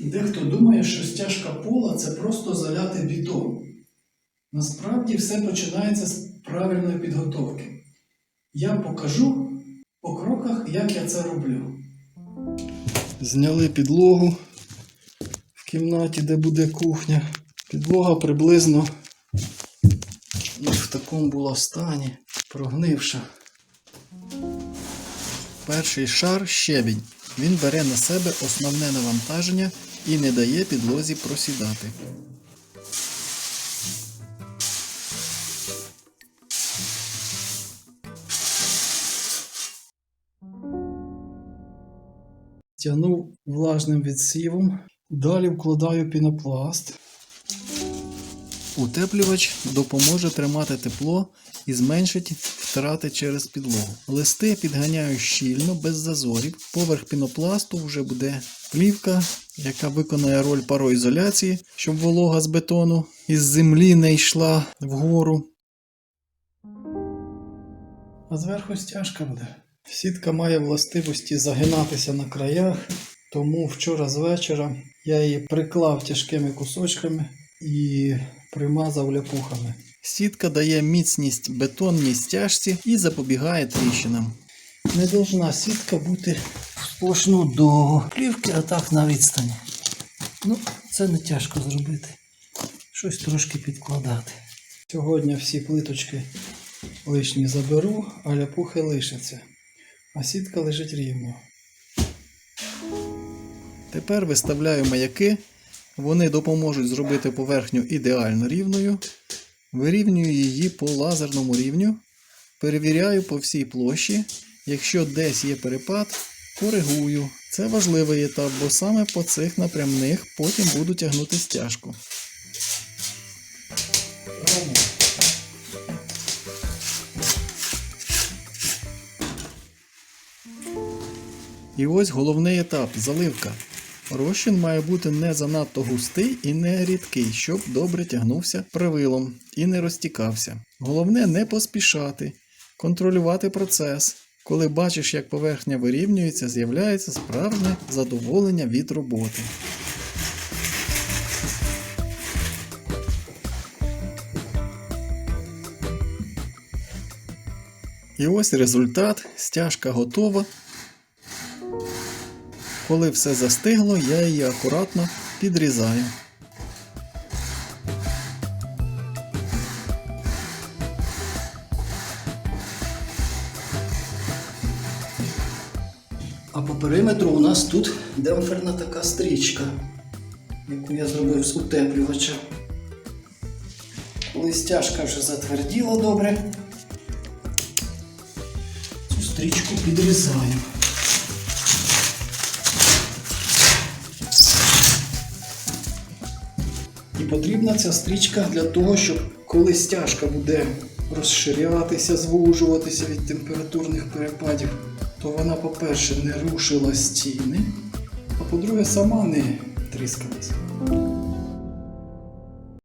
Дехто думає, що стяжка пола це просто заляти бетон. Насправді все починається з правильної підготовки. Я покажу по кроках, як я це роблю. Зняли підлогу в кімнаті, де буде кухня. Підлога приблизно в такому була стані, прогнивша. Перший шар щебінь. Він бере на себе основне навантаження і не дає підлозі просідати. Тягнув влажним відсівом. Далі вкладаю пінопласт. Утеплювач допоможе тримати тепло і зменшить втрати через підлогу. Листи підганяю щільно, без зазорів. Поверх пінопласту вже буде плівка, яка виконає роль пароізоляції, щоб волога з бетону із землі не йшла вгору. А зверху стяжка буде. Сітка має властивості загинатися на краях, тому вчора з вечора я її приклав тяжкими кусочками і примазав ляпухами. Сітка дає міцність бетонній стяжці і запобігає тріщинам. Не должна сітка бути сплошну до плівки, а так на відстані. Ну, це не тяжко зробити. Щось трошки підкладати. Сьогодні всі плиточки лишні заберу, а ляпухи лишаться. А сітка лежить рівно. Тепер виставляю маяки. Вони допоможуть зробити поверхню ідеально рівною. Вирівнюю її по лазерному рівню. Перевіряю по всій площі. Якщо десь є перепад, коригую. Це важливий етап, бо саме по цих напрямних потім буду тягнути стяжку. І ось головний етап заливка. Розчин має бути не занадто густий і не рідкий, щоб добре тягнувся правилом і не розтікався. Головне не поспішати, контролювати процес. Коли бачиш, як поверхня вирівнюється, з'являється справжнє задоволення від роботи. І ось результат. Стяжка готова. Коли все застигло, я її акуратно підрізаю. А по периметру у нас тут демпферна така стрічка, яку я зробив з утеплювача. Коли стяжка вже затверділа добре, цю стрічку підрізаю. Потрібна ця стрічка для того, щоб коли стяжка буде розширятися, звужуватися від температурних перепадів, то вона, по-перше, не рушила стіни, а по-друге, сама не тріскалася.